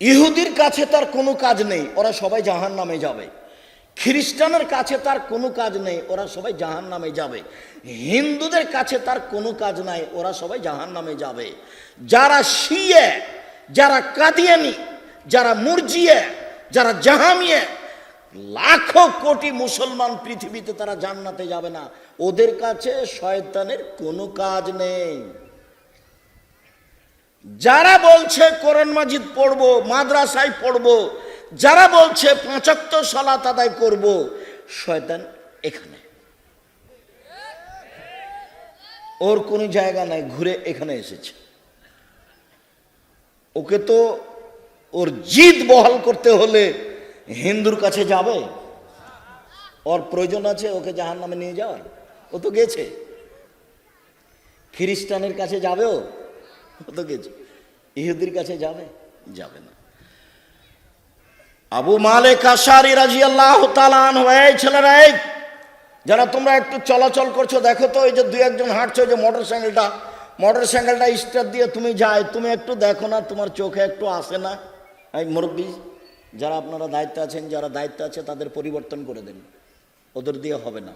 ইহুদির কাছে তার কোনো কাজ নেই, ওরা সবাই জাহান নামে যাবে। খ্রিস্টানের কাছে তার কোনো কাজ নেই, ওরা সবাই জাহান নামে যাবে। হিন্দুদের কাছে তার কোনো কাজ নাই, ওরা সবাই জাহান নামে যাবে। যারা শিয়ে, যারা কাদিয়ানি, যারা মুরজিয়ে, যারা জাহামিয়ে, লাখো কোটি মুসলমান পৃথিবীতে তারা জান্নাতে যাবে না। ওদের কাছে শয়তানের কোনো কাজ নেই। যারা বলছে কোরআন মাজিদ পড়ব, মাদ্রাসায় পড়ব, যারা বলছে পাঁচাত্ত সালাত আদায় করব, শয়তান এখানে। ওর কোনো জায়গা নাই, ঘুরে এখানে এসেছে। ওকে তো ওর জিদ বহাল করতে হলে হিন্দুর কাছে যাবে? ওর প্রয়োজন আছে ওকে জাহান নামে নিয়ে যাওয়ার? ও তো গেছে। খ্রিস্টানের কাছে যাবেও? ও তো গেছে। ইহুদির কাছে যাবে? যাবে না। আবু মালিক আশারি রাজি আল্লাহ হয়ে ছেলেরা, এই, যারা তোমরা একটু চলাচল করছ, দেখো তো এই যে দুই একজন হাঁটছো যে মোটর সাইকেলটা মোটর সাইকেলটা স্টার্ট দিয়ে তুমি যাই তুমি একটু দেখো না, তোমার চোখে একটু আসে না? এই মুরব্বী, যারা আপনারা দায়িত্ব আছেন, যারা দায়িত্ব আছে, তাদের পরিবর্তন করে দেন। ওদের দিয়ে হবে না।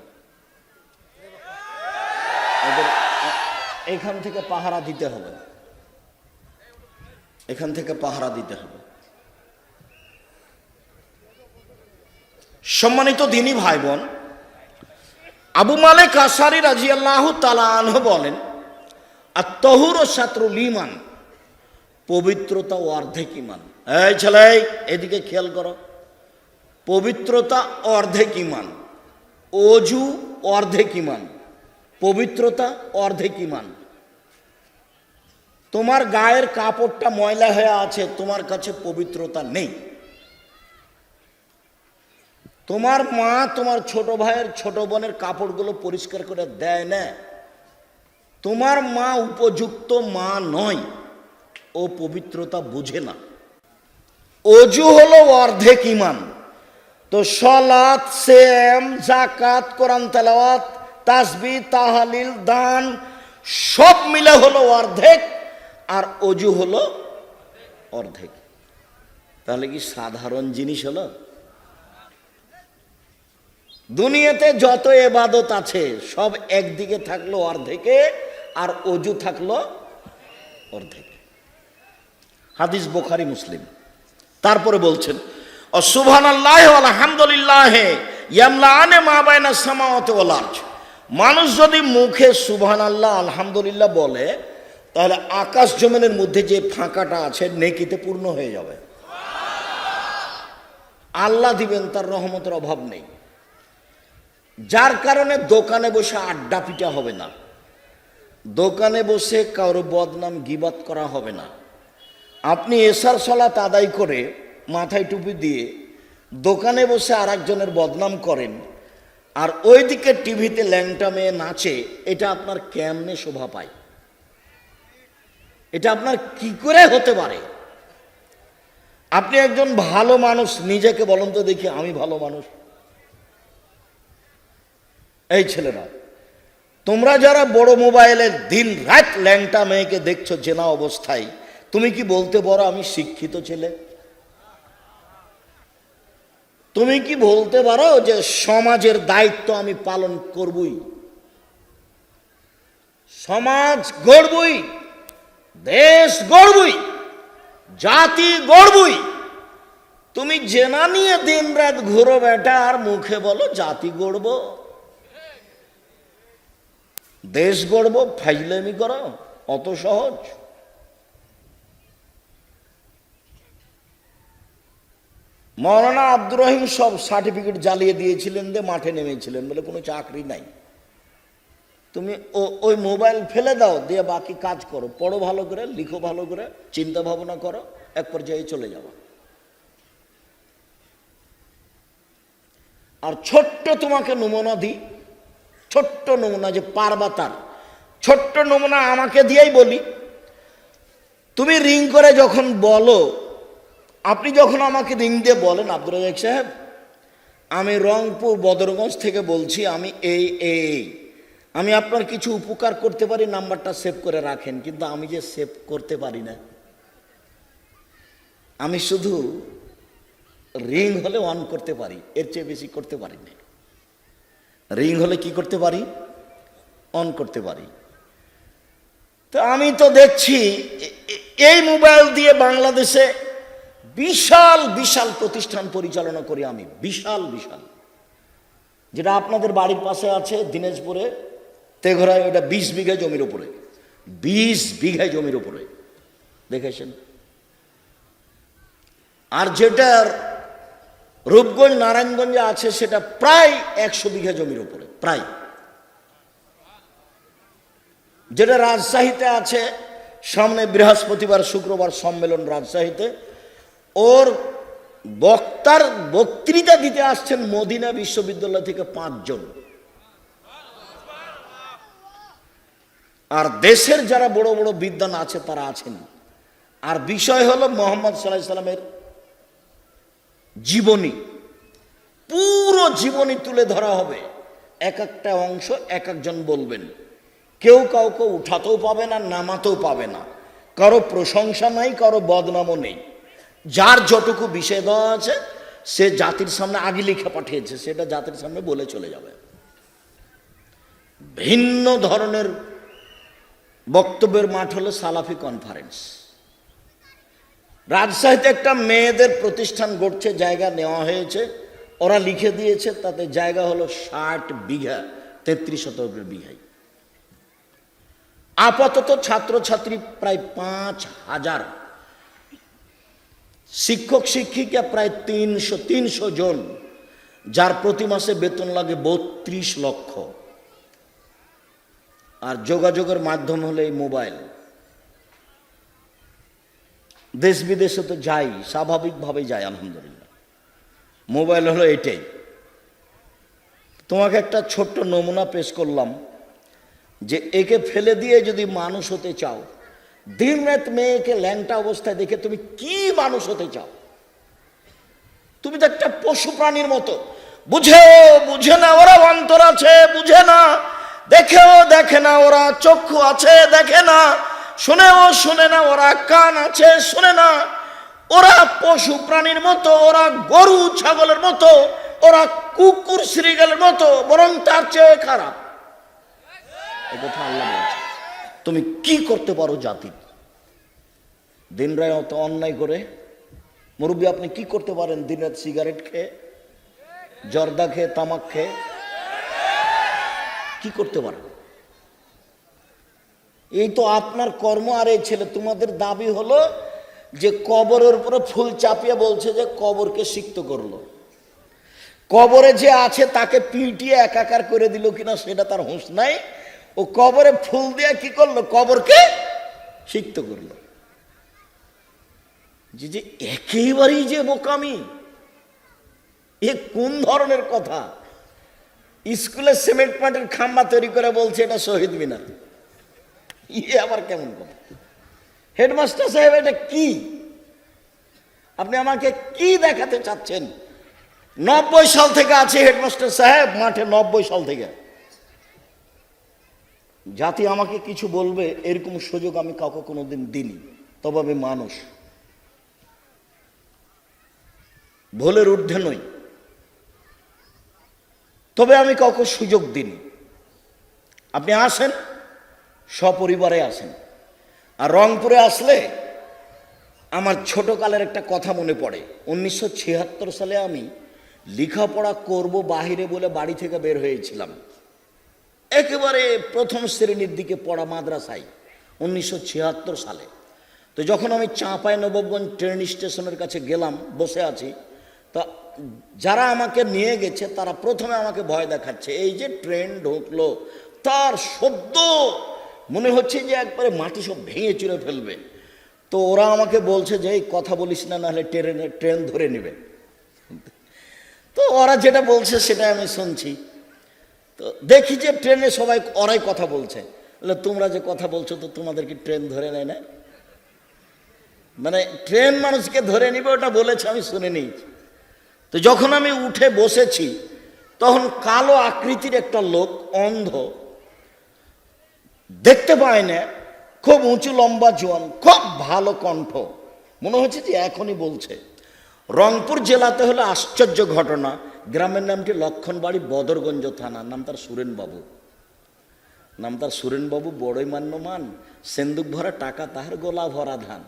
ওদের এখান থেকে পাহারা দিতে হবে এখান থেকে পাহারা দিতে হবে। সম্মানিত দিনী ভাই বোন আবু মালেক আসারি রাজি আল্লাহ তালাহ বলেন আর তহুর ও সাত্রুল ইমান পবিত্রতা ও অর্ধেক ইমান এই ছেলে, এদিকে খেয়াল করো, পবিত্রতা অর্ধেক ইমান অজু অর্ধেক ইমান পবিত্রতা অর্ধেক ইমান তোমার গায়ের কাপড়টা ময়লা হয়ে আছে, তোমার কাছে পবিত্রতা নেই। তোমার মা তোমার ছোট ভাইয়ের ছোট বোনের কাপড়গুলো পরিষ্কার করে দেয় না। তোমার মা উপযুক্ত মা নয়, ও পবিত্রতা বুঝে না। অজু হলো অর্ধেক ইমান। তো সলাৎ সেম জাকাত কোরআন তেলাওয়াত তাসবি তাহালিল, দান, সব মিলে হলো অর্ধেক। আর অজু হলো অর্ধেক। তাহলে কি সাধারণ জিনিস হলো? দুনিয়াতে যত এবাদত আছে, সব একদিকে থাকল অর্ধেকে আর অজু থাকল অর্ধেকে। হাদিস বোখারি, মুসলিম। তারপরে বলছেন ও আল্লাহ আলহামদুলিল্লাহ ইয়ামলা মানুষ যদি মুখে সুবহান আল্লাহ আলহামদুলিল্লাহ বলে তাহলে আকাশ জমিনের মধ্যে যে ফাঁকাটা আছে, নেকিতে পূর্ণ হয়ে যাবে। আল্লাহ দিবেন, তার রহমতের অভাব নেই। যার কারণে দোকানে বসে আড্ডা পিটা হবে না। দোকানে বসে কারও বদনাম গিবাত করা হবে না। আপনি এসার সলাত আদায় করে মাথায় টুপি দিয়ে দোকানে বসে আর একজনের বদনাম করেন, আর ওইদিকে টিভিতে ল্যাংটা মেয়ে নাচে, এটা আপনার কেমনে শোভা পায়? এটা আপনার কি করে হতে পারে? আপনি একজন ভালো মানুষ, নিজেকে বলুন তো দেখি আমি ভালো মানুষ। এই ছেলেরা, তোমরা যারা বড় মোবাইলে দিন রাত ল্যাংটা মেয়েকে দেখছ জেনা অবস্থায়, তুমি কি বলতে পারো আমি শিক্ষিত ছেলে? তুমি কি বলতে পারো যে সমাজের দায়িত্ব আমি পালন করবই? সমাজ গড়বই? দেশ গড়বই, জাতি গড়বই। তুমি জেনা নিয়ে দিন রাত ঘুরো বেটা, আর মুখে বলো জাতি গড়বো। দেশ গড়ব ফাইজলামি করো অত সহজ। মৌলানা আব্দুর রহিম সব সার্টিফিকেট জ্বালিয়ে দিয়েছিলেন দিয়ে মাঠে নেমেছিলেন বলে কোনো চাকরি নাই। তুমি ওই মোবাইল ফেলে দাও, দিয়ে বাকি কাজ করো। পড়ো ভালো করে, লিখো ভালো করে, চিন্তা ভাবনা করো, এক পর্যায়ে চলে যাব আর ছোট্ট তোমাকে নমুনা দিই, ছোট্ট নমুনা যে পারবা তার। ছোট্ট নমুনা আমাকে দিয়েই বলি, তুমি রিং করে যখন বলো, আপনি যখন আমাকে রিং দিয়ে বলেন আব্দুল রাজাক সাহেব, আমি রংপুর বদরগঞ্জ থেকে বলছি, আমি এই এই। আমি আপনার কিছু উপকার করতে পারি, নাম্বারটা সেভ করে রাখেন, কিন্তু আমি যে সেভ করতে পারি না। আমি শুধু রিং হলে অন করতে পারি, এর চেয়ে বেশি করতে পারি না। রিং হলে কি করতে পারি? অন করতে পারি। তো আমি তো দেখছি এই মোবাইল দিয়ে বাংলাদেশে বিশাল বিশাল প্রতিষ্ঠান পরিচালনা করি আমি, বিশাল বিশাল। যেটা আপনাদের বাড়ির পাশে আছে, দিনাজপুরে। তেঘরায় ওটা বিশ বিঘা জমির উপরে। বিশ বিঘা জমির উপরে। দেখেছেন? আর যেটার রূপগঞ্জ, নারায়ণগঞ্জে আছে, সেটা প্রায় একশো বিঘা জমির উপরে, প্রায়। যেটা রাজশাহীতে আছে, সামনে বৃহস্পতিবার, শুক্রবার সম্মেলন রাজশাহীতে। ওর বক্তার বক্তৃতা দিতে আসছেন মদিনা বিশ্ববিদ্যালয় থেকে পাঁচজন। আর দেশের যারা বড় বড় বিদ্যান আছে, তারা আছেন। আর বিষয় হলো মোহাম্মদ সাল্লাহ সাল্লামের জীবনী। পুরো জীবনী তুলে ধরা হবে। এক একটা অংশ এক একজন বলবেন। কেউ কাউকে উঠাতেও পাবে না, নামাতেও পাবে না। কারও প্রশংসা নাই, কারও বদনামও নেই। যার যটুকু বিষয় দেওয়া আছে, সে জাতির সামনে আগে লিখে পাঠিয়েছে। সেটা জাতির সামনে বলে চলে যাবে। ভিন্ন ধরনের বক্তব্যের মাঠ হলো সালাফি কনফারেন্স রাজশাহীতে একটা মেয়েদের প্রতিষ্ঠান গড়ছে, জায়গা নেওয়া হয়েছে। ওরা লিখে দিয়েছে, তাতে জায়গা হলো ষাট বিঘা, তেত্রিশ শতকের বিঘাই। আপাতত ছাত্রছাত্রী প্রায় পাঁচ হাজার। শিক্ষক, শিক্ষিকা প্রায় তিনশো তিনশো জন, যার প্রতি মাসে বেতন লাগে বত্রিশ লক্ষ। আর যোগাযোগের মাধ্যম হলো এই মোবাইল। দেশ বিদেশে তো যাই স্বাভাবিকভাবে যাই, আলহামদুলিল্লাহ। মোবাইল হলো এটাই। তোমাকে একটা ছোট্ট নমুনা পেশ করলাম যে একে ফেলে দিয়ে যদি মানুষ হতে চাও, দিন রাত মেয়েকে ল্যাংটা অবস্থায় দেখে তুমি কি মানুষ হতে চাও? তুমি তো একটা পশু প্রাণীর মতো। বুঝে বুঝে না, ওরা অন্তর আছে, বুঝে না। দেখেও দেখে না, ওরা চক্ষু আছে, দেখে না। শুনেও শুনে না, ওরা কান আছে, শুনে না। ওরা পশু প্রাণীর মতো, ওরা গরু ছাগলের মতো, ওরা কুকুর শ্রীগালের মতো, বরং তার চেয়ে খারাপ। তুমি কি করতে পারো জাতির দিন রায় অত অন্যায় করে, মুরব্বী আপনি কি করতে পারেন? দিন রাত সিগারেট খেয়ে, জর্দা খেয়ে, তামাক খেয়ে কি করতে পারেন এই তো আপনার কর্ম আর এই ছেলে, তোমাদের দাবি হলো যে কবরের উপরে ফুল চাপিয়ে বলছে যে কবরকে সিক্ত করল। কবরে যে আছে তাকে পিটিয়ে একাকার করে দিল কিনা সেটা তার হুঁশ নাই। ও কবরে ফুল দিয়ে কি করল? কবরকে সিক্ত করল। যে যে একেবারেই যে বোকামি, এ কোন ধরনের কথা? স্কুলে সিমেন্ট পাটের খাম্বা তৈরি করে বলছে, এটা শহীদ মিনার। ইয়ে আবার কেমন কথা? হেডমাস্টার সাহেব, এটা কি? আপনি আমাকে কি দেখাতে চাচ্ছেন? নব্বই সাল থেকে আছে হেডমাস্টার সাহেব, মাঠে নব্বই সাল থেকে। জাতি আমাকে কিছু বলবে, এরকম সুযোগ আমি কাউকে কোনোদিন দিইনি, তবে আমি মানুষ। ভুলের ঊর্ধ্বে নই। তবে আমি কাউকে সুযোগ দিইনি। আপনি আসেন, সপরিবারে আসেন। আর রংপুরে আসলে আমার ছোটকালের একটা কথা মনে পড়ে। উনিশশো ছিয়াত্তর সালে আমি লেখাপড়া করব বাহিরে বলে বাড়ি থেকে বের হয়েছিলাম। একেবারে প্রথম শ্রেণির দিকে পড়া মাদ্রাসায়, উনিশশো ছিয়াত্তর সালে। তো যখন আমি চাঁপাই নবগঞ্জ ট্রেন স্টেশনের কাছে গেলাম, বসে আছি, তা যারা আমাকে নিয়ে গেছে, তারা প্রথমে আমাকে ভয় দেখাচ্ছে। এই যে ট্রেন ঢুকলো, তার শব্দ মনে হচ্ছে যে একবারে মাটি সব ভেঙে চুরে ফেলবে। তো ওরা আমাকে বলছে যে, এই কথা বলিস না, নাহলে ট্রেনে, ট্রেন ধরে নেবে। তো ওরা যেটা বলছে সেটা আমি শুনছি। তো দেখি যে ট্রেনে সবাই ওরাই কথা বলছে। বলে, তোমরা যে কথা বলছো, তো তোমাদের কি ট্রেন ধরে নেয় না মানে ট্রেন মানুষকে ধরে নিবে, ওটা বলেছে, আমি শুনে নিয়েছি। তো যখন আমি উঠে বসেছি, তখন কালো আকৃতির একটা লোক অন্ধ। দেখতে পায় না, খুব উঁচু লম্বা জোয়ান, খুব ভালো কণ্ঠ। মনে হচ্ছে যে এখনই বলছে। রংপুর জেলাতে হলো আশ্চর্য ঘটনা। গ্রামের নামটি লক্ষণবাড়ি বদরগঞ্জ থানা, নাম তার সুরেনবাবু। নাম তার সুরেনবাবু বড়ই মান্যমান। সেন্দুক ভরা টাকা তাহার গোলা ভরা ধান।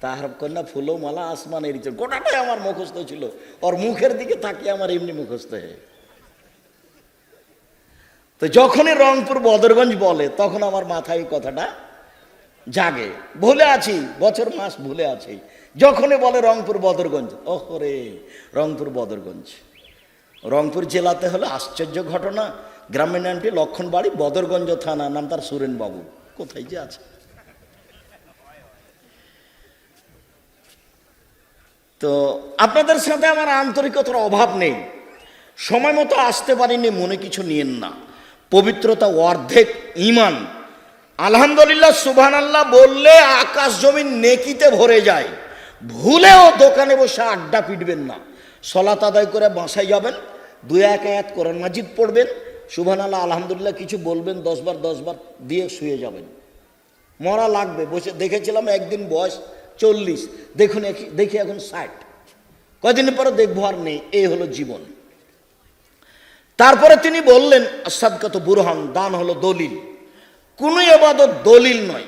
তাহার কন্যা, ফুলো, মালা, আসমান এরিছে গোটাটাই আমার মুখস্থ ছিল। ওর মুখের দিকে তাকিয়ে আমার এমনি মুখস্থ হয়ে তো যখনই রংপুর বদরগঞ্জ বলে, তখন আমার মাথায় কথাটা জাগে। ভুলে আছি, বছর, মাস ভুলে আছি। যখনই বলে রংপুর বদরগঞ্জ, ওহরে, রংপুর বদরগঞ্জ। রংপুর জেলাতে হলো আশ্চর্য ঘটনা। গ্রামের নামটি লক্ষণবাড়ি, বদরগঞ্জ থানা নাম তার সুরেন বাবু কোথায় যে আছে? তো আপনাদের সাথে আমার আন্তরিকতার অভাব নেই। সময় মতো আসতে পারিনি, মনে কিছু নিয়েন না। পবিত্রতা অর্ধেক ইমান আলহামদুলিল্লাহ সুবহান আল্লাহ বললে আকাশ জমিন নেকিতে ভরে যায়। ভুলেও দোকানে বসে আড্ডা পিটবেন না। সলাত আদায় করে বাসায় যাবেন দুই এক এক কোরআন মাজিদ পড়বেন সুবহান আল্লাহ আলহামদুলিল্লাহ কিছু বলবেন দশবার দশবার দিয়ে শুয়ে যাবেন। মরা লাগবে, বসে দেখেছিলাম একদিন বয়স চল্লিশ। দেখুন দেখি এখন ষাট। কদিন পরে দেখব আর নেই, এই হলো জীবন। তারপরে তিনি বললেন আসাদগত বুরহান, দান হলো দলিল। কোন এবাদত দলিল নয়,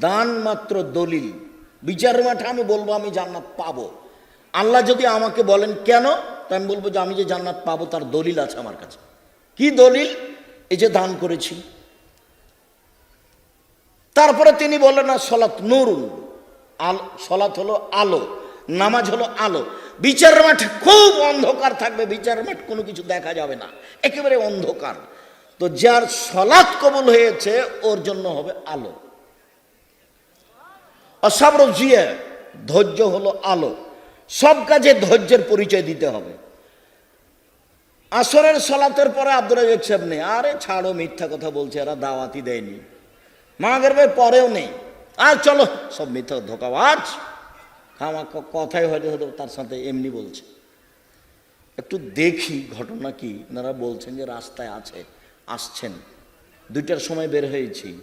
দান মাত্র দলিল। বিচারের মাঠে আমি বলব, আমি জান্নাত পাবো। আল্লাহ যদি আমাকে বলেন, কেন? তা আমি বলব যে, আমি যে জান্নাত পাবো, তার দলিল আছে আমার কাছে। কি দলিল? এই যে দান করেছি। তারপরে তিনি বললেন না সলাৎ নুরুন। আলো, সলাৎ হলো আলো, নামাজ হলো আলো। বিচারের মাঠে খুব অন্ধকার থাকবে, বিচারের মাঠ কোনো কিছু দেখা যাবে না। একেবারে অন্ধকার। তো যার সলাৎ কবুল হয়েছে, ওর জন্য হবে আলো। অসাবর জিয়ে, ধৈর্য হলো আলো। সব কাজে ধৈর্যের পরিচয় দিতে হবে। আসরের সলাতের পরে আব্দুল রাজাক সাহেব নেই। আরে ছাড়ো, মিথ্যা কথা বলছে, এরা দাওয়াতি দেয়নি। মা মাগের পরেও নেই। আর চলো, সব মিথ্যা ধোকাবাজ। আমার কথাই হয়তো হয়তো তার সাথে এমনি বলছে। একটু দেখি ঘটনা কি, ওনারা বলছেন যে রাস্তায় আছে, আসছেন। দুইটার সময় বের হয়েছি।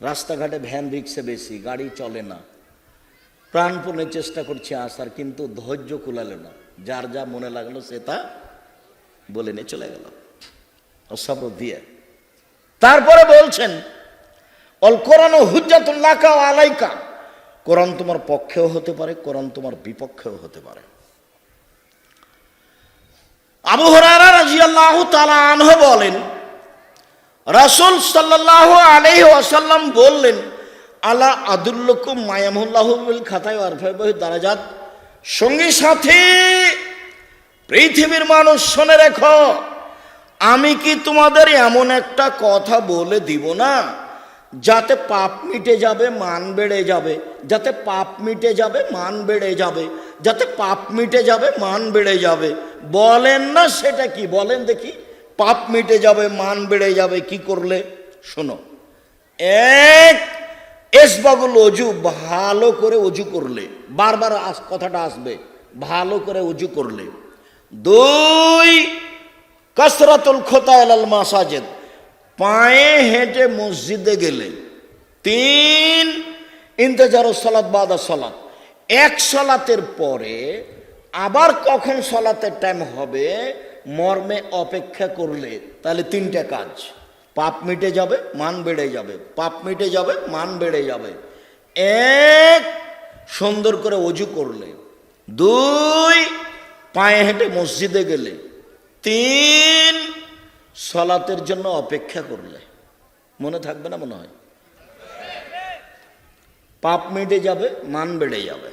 রাস্তাঘাটে ভ্যান রিক্সে বেশি, গাড়ি চলে না। প্রাণপণে চেষ্টা করছি আসার, কিন্তু ধৈর্য কুলালে না। যার যা মনে লাগল সে তা বলে নিয়ে চলে গেল। অসবর দিয়ে। তারপরে বলছেন অল কোরআন হুজ্জাতুল্লাহ আলাইকা। কোরআন তোমার পক্ষেও হতে পারে, কোরআন তোমার বিপক্ষেও হতে পারে। আবু হরারা তাআলা আনহু বলেন, রাসুল সাল্লাল্লাহু আলাইহি ওয়াসাল্লাম বললেন, আলা আদুল্লকুম মায়ামুল্লাহু খাতায় আরফাবাহি দারাজাত। সঙ্গী সাথী, পৃথিবীর মানুষ শুনে রেখো, আমি কি তোমাদের এমন একটা কথা বলে দিব না? যাতে পাপ মিটে যাবে, মান বেড়ে যাবে। যাতে পাপ মিটে যাবে, মান বেড়ে যাবে। যাতে পাপ মিটে যাবে, মান বেড়ে যাবে। বলেন না সেটা কি? বলেন দেখি। পাপ মিটে যাবে, মান বেড়ে যাবে, কি করলে? শোনো। এক এসবাগুল অজু ভালো করে অজু করলে। বারবার আস কথাটা আসবে। ভালো করে অজু করলে। দুই, কসরাতুল খোতা আল মাসাজেদ। পায়ে হেঁটে মসজিদে গেলে তিন ইন্তজার সলাৎ বাদা সলাৎ এক সলাতের পরে আবার কখন সলাতের টাইম হবে, মর্মে অপেক্ষা করলে তাহলে তিনটা কাজ। পাপ মিটে যাবে, মান বেড়ে যাবে। পাপ মিটে যাবে, মান বেড়ে যাবে। এক, সুন্দর করে অজু করলে। দুই, পায়ে হেঁটে মসজিদে গেলে। তিন সলাতের জন্য অপেক্ষা করলে। মনে থাকবে না মনে হয়? পাপ মিটে যাবে, মান বেড়ে যাবে।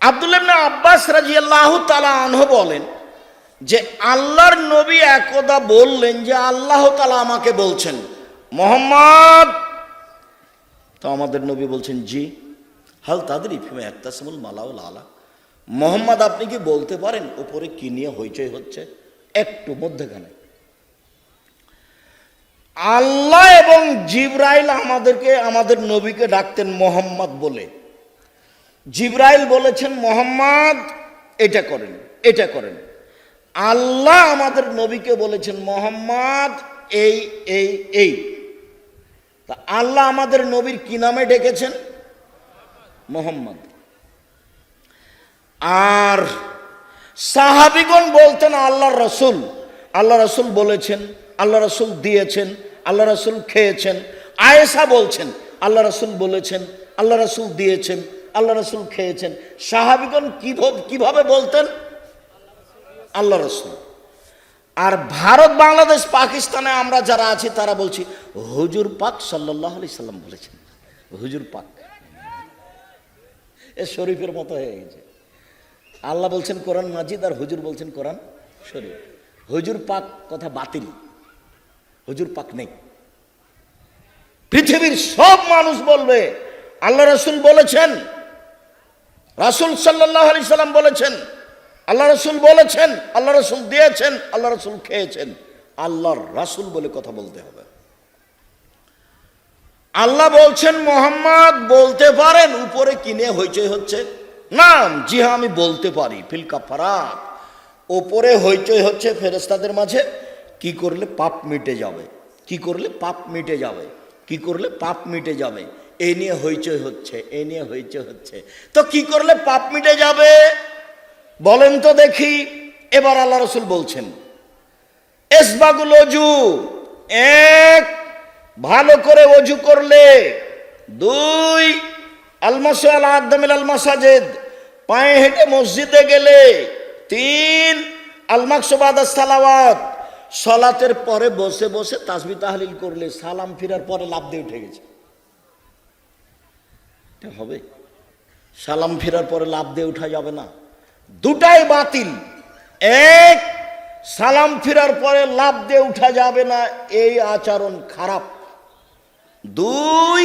আব্দুল্লাহ আব্বাস রাজিয়াল্লাহ তালা আনহ বলেন যে, আল্লাহর নবী একদা বললেন যে, আল্লাহ তালা আমাকে বলছেন, মোহাম্মদ! তো আমাদের নবী বলছেন, জি। হাল তাদের ইফিমে একতাসমুল মালাউল আলা। মোহাম্মদ, আপনি কি বলতে পারেন? ওপরে কি নিয়ে হইচই হচ্ছে? একটু মধ্যখানে। আল্লাহ এবং জিব্রাইল আমাদেরকে, আমাদের নবীকে ডাকতেন মোহাম্মদ বলে। জিব্রাইল বলেছেন, মোহাম্মদ, এটা করেন এটা করেন। আল্লাহ আমাদের নবীকে বলেছেন, মোহাম্মদ, এই এই এই। তা আল্লাহ আমাদের নবীর কি নামে ডেকেছেন? মোহাম্মদ। আর সাহাবিগণ বলতেন আল্লাহ রসুল। আল্লাহ রসুল বলেছেন, আল্লাহ রসুল দিয়েছেন, আল্লাহ রসুল খেয়েছেন। আয়েশা বলছেন, আল্লাহ রসুল বলেছেন, আল্লাহ রসুল দিয়েছেন, আল্লাহ রসুল খেয়েছেন। সাহাবিগণ কীভাবে বলতেন? আল্লাহ রসুল। আর ভারত, বাংলাদেশ, পাকিস্তানে আমরা যারা আছি, তারা বলছি, হুজুর পাক সাল্লাহ আলি সাল্লাম বলেছেন। হুজুর পাক। এ শরীফের মতো হয়ে গেছে। আল্লাহ বলছেন কোরআন মাজিদ আর হুজুর বলছেন কোরআন শরীফ। হুজুর পাক কথা বাতিল। হুজুর পাক নেই। পৃথিবীর সব মানুষ বলবে, আল্লাহ রসুল বলেছেন, রাসুল সাল্লাহ আলি সাল্লাম বলেছেন, আল্লাহ রসুল বলেছেন, আল্লাহ রসুল দিয়েছেন, আল্লাহ রসুল খেয়েছেন। আল্লাহর রাসুল বলে কথা বলতে হবে। আল্লাহ বলছেন, মোহাম্মদ বলতে পারেন, উপরে কিনে হইচই হচ্ছে। না জি হ্যাঁ আমি বলতে পারি ফিলকা ফারাক ওপরে হইচই হচ্ছে ফেরেস্তাদের মাঝে, কি করলে পাপ মিটে যাবে? কি করলে পাপ মিটে যাবে? কি করলে পাপ মিটে যাবে? এই নিয়ে হইচই হচ্ছে এই নিয়ে হইচই হচ্ছে। তো কি করলে পাপ মিটে যাবে? বলেন তো দেখি। এবার আল্লাহ রসুল বলছেন, এসবাগুল অজু এক, ভালো করে অজু করলে, দুই, আলমাস আল আদামিল আল মাসাজেদ পায়ে হেঁটে মসজিদে গেলে তিন আলমাকসবাদ সালাওয়াত। সলাতের পরে বসে বসে তাসবি তাহলিল করলে সালাম ফিরার পরে লাভ দিয়ে উঠে গেছে। হবে। সালাম ফিরার পরে লাভ দিয়ে উঠা যাবে না। দুটাই বাতিল। এক, সালাম ফিরার পরে লাভ দিয়ে উঠা যাবে না। এই আচরণ খারাপ। দুই,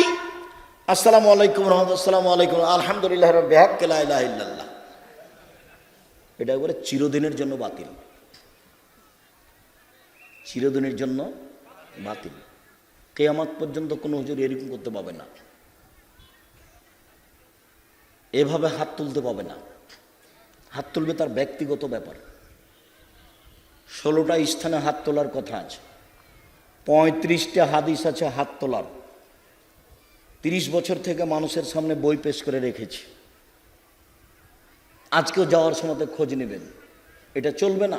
আসসালামু আলাইকুম রহমতুল্লাম আলাইকুম, আলহামদুলিল্লাহ রবিহাক্লাহ এটা একবারে চিরদিনের জন্য বাতিল। চিরদিনের জন্য বাতিল। কেয়ামাত পর্যন্ত কোনো হুজুর এরকম করতে পাবে না। এভাবে হাত তুলতে পাবে না। হাত তুলবে তার ব্যক্তিগত ব্যাপার। ষোলোটা স্থানে হাত তোলার কথা আছে। পঁয়ত্রিশটা হাদিস আছে হাত তোলার। তিরিশ বছর থেকে মানুষের সামনে বই পেশ করে রেখেছি। আজকেও যাওয়ার সময় খোঁজ নেবেন। এটা চলবে না।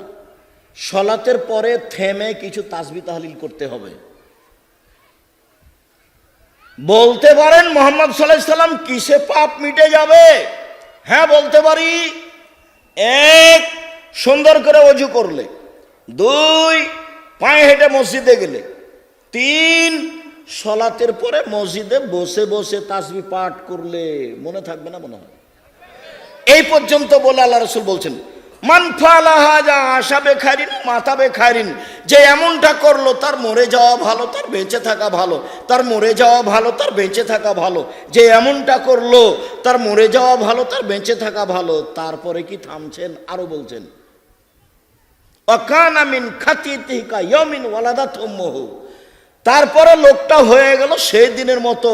সলাতের পরে থেমে কিছু তাসবি তাহলিল করতে হবে। বলতে পারেন মোহাম্মদ সাল্লাম কিসে পাপ মিটে যাবে? হ্যাঁ বলতে পারি। এক, সুন্দর করে অজু করলে। দুই, পায়ে হেঁটে মসজিদে গেলে। তিন, সলাতের পরে মসজিদে বসে বসে তাসবি পাঠ করলে। মনে থাকবে না মনে হয়? এই পর্যন্ত বলে আল্লাহ রসুল বলছেন মানফালাহাজা আশা বেখারিন মাথা বেখারিন, যে এমনটা করল তার মরে যাওয়া ভালো, তার বেঁচে থাকা ভালো, তার মরে যাওয়া ভালো, তার বেঁচে থাকা ভালো, যে এমনটা করল তার মরে যাওয়া ভালো, তার বেঁচে থাকা ভালো, তারপরে কি থামছেন? আরও বলছেন অকানামিন খাতিকা ইয়মিন ওয়ালাদা থম্মহু তারপরে লোকটা হয়ে গেল সেই দিনের মতো,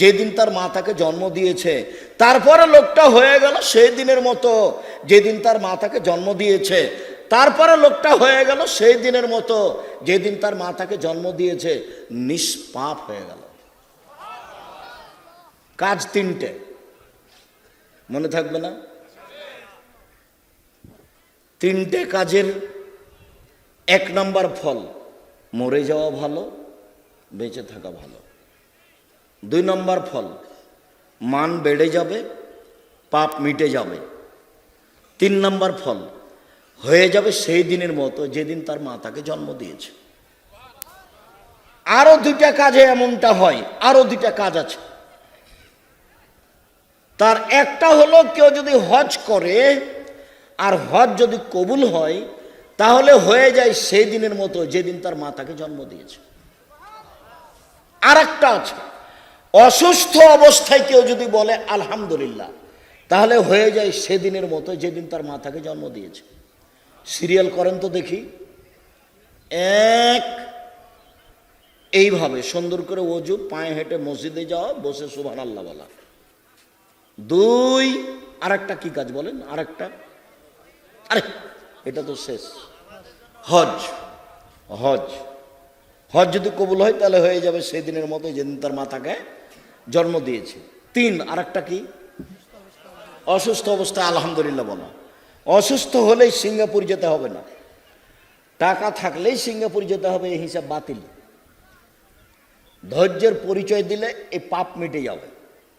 যেদিন তার মা তাকে জন্ম দিয়েছে। তারপরে লোকটা হয়ে গেল সেই দিনের মতো, যেদিন তার মা তাকে জন্ম দিয়েছে। তারপরে লোকটা হয়ে গেল সেই দিনের মতো, যেদিন তার মা তাকে জন্ম দিয়েছে, নিষ্পাপ হয়ে গেল। কাজ তিনটে। মনে থাকবে না? তিনটে কাজের এক নম্বর ফল, মরে যাওয়া ভালো, বেঁচে থাকা ভালো। দুই নম্বর ফল মান বেড়ে যাবে, পাপ মিটে যাবে। তিন নম্বর ফল, হয়ে যাবে সেই দিনের মতো যেদিন তার মা তাকে জন্ম দিয়েছে। আরও দুইটা কাজে এমনটা হয়, আরও দুইটা কাজ আছে। তার একটা হলো, কেউ যদি হজ করে, আর হজ যদি কবুল হয়, তাহলে হয়ে যায় সেই দিনের মতো যেদিন তার মা তাকে জন্ম দিয়েছে। আর একটা আছে অসুস্থ অবস্থায় কেউ যদি বলে, আলহামদুলিল্লাহ, তাহলে হয়ে যায় সেদিনের মতো যেদিন তার মা তাকে জন্ম দিয়েছে। সিরিয়াল করেন তো দেখি। এক, এইভাবে সুন্দর করে অজু, পায়ে হেঁটে মসজিদে যাওয়া, বসে সুভান আল্লাহ বলা। দুই আর একটা কি কাজ বলেন? আর একটা আরে, এটা তো শেষ। হজ হজ। হজ যদি কবুল হয় তাহলে হয়ে যাবে সেই দিনের মতো যেদিন তার মাতাকে জন্ম দিয়েছে। তিন আর একটা কি? অসুস্থ অবস্থায় আলহামদুলিল্লাহ বলা। অসুস্থ হলেই সিঙ্গাপুর যেতে হবে না। টাকা থাকলেই সিঙ্গাপুর যেতে হবে, এই হিসাব বাতিল। ধৈর্যের পরিচয় দিলে এই পাপ মিটে যাবে।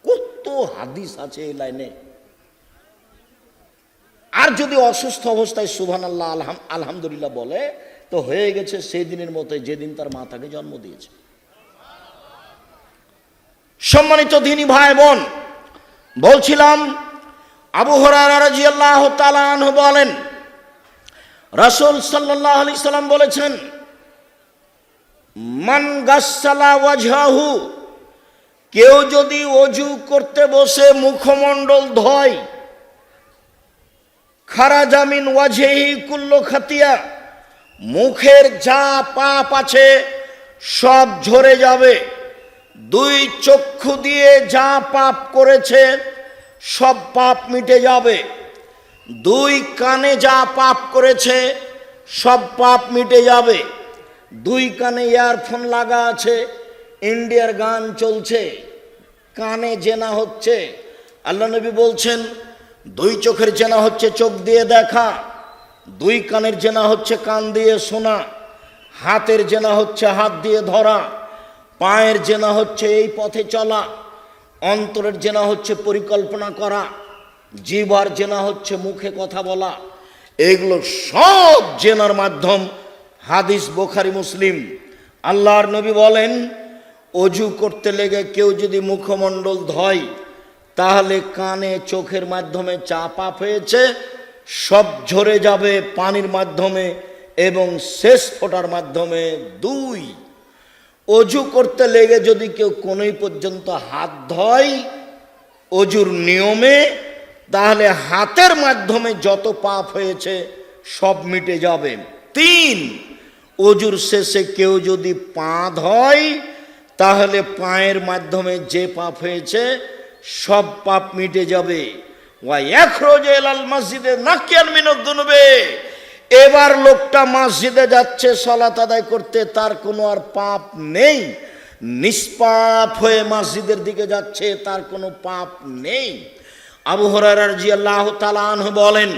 কত হাদিস আছে এই লাইনে। আর যদি অসুস্থ অবস্থায় সুবহান আল্লাহ আলহাম, আলহামদুলিল্লাহ বলে, তো হয়ে গেছে সেই দিনের মতো যেদিন তার মা তাকে জন্ম দিয়েছে। সম্মানিত দিনী ভাই বোন, বলছিলাম, আবু আল্লাহ তালাহ বলেন, রাসুল সাল্লাহ আলি সাল্লাম বলেছেন, মান গাছালা কেউ যদি অজু করতে বসে মুখমণ্ডল ধয়, খারা জামিন ওয়াজেহি কুল্ল খাতিয়া, মুখের যা পাপ আছে সব ঝরে যাবে। দুই চক্ষু দিয়ে যা পাপ করেছে, সব পাপ মিটে যাবে। দুই কানে যা পাপ করেছে, সব পাপ মিটে যাবে। দুই কানে ইয়ারফোন লাগা আছে, ইন্ডিয়ার গান চলছে, কানে জেনা হচ্ছে। আল্লাহ নবী বলছেন, দুই চোখের জেনা হচ্ছে চোখ দিয়ে দেখা, দুই কানের জেনা হচ্ছে কান দিয়ে শোনা, হাতের জেনা হচ্ছে হাত দিয়ে ধরা। পায়ের জেনা হচ্ছে এই পথে চলা, অন্তরের জেনা হচ্ছে পরিকল্পনা করা জিভার জেনা হচ্ছে মুখে কথা বলা। এগুলো সব জেনার মাধ্যম, হাদিস, বোখারি, মুসলিম। আল্লাহর নবী বলেন, অজু করতে লেগে কেউ যদি মুখমণ্ডল ধয়, তাহলে কানে, চোখের মাধ্যমে চা পাপ হয়েছে, সব ঝরে যাবে পানির মাধ্যমে এবং শেষ ফোটার মাধ্যমে দুই অজু করতে লেগে যদি কেউ কোনোই পর্যন্ত হাত ধয় অজুর নিয়মে, তাহলে হাতের মাধ্যমে যত পাপ হয়েছে সব মিটে যাবে। তিন, অজুর শেষে কেউ যদি পা ধয়, তাহলে পায়ের মাধ্যমে যে পাপ হয়েছে সব পাপ মিটে যাবে। ওয়া একরোজে লাল মসজিদে নাকিয়ান দুনবে। এবার লোকটা মসজিদে যাচ্ছে, সলাত আদায় করতে, তার কোনো আর পাপ নেই। নিষ্পাপ হয়ে মসজিদের দিকে যাচ্ছে, তার কোনো পাপ নেই। আবু হরার জি আল্লাহ তালান বলেন,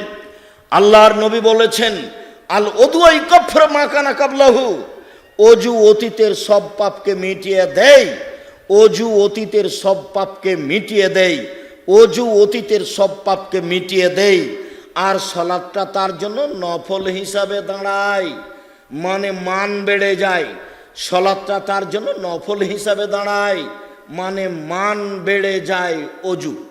আল্লাহর নবী বলেছেন, আল ওদুয়াই কফর মাকানা কাবলাহু। অজু অতীতের সব পাপকে মিটিয়ে দেয় অজু অতীতের সব পাপকে মিটিয়ে দেয় অজু অতীতের সব পাপকে মিটিয়ে দেয় আর সলাদটা তার জন্য নফল হিসাবে দাঁড়ায়। মানে মান বেড়ে যায়। সলাদটা তার জন্য নফল হিসাবে দাঁড়ায়। মানে মান বেড়ে যায় অজু।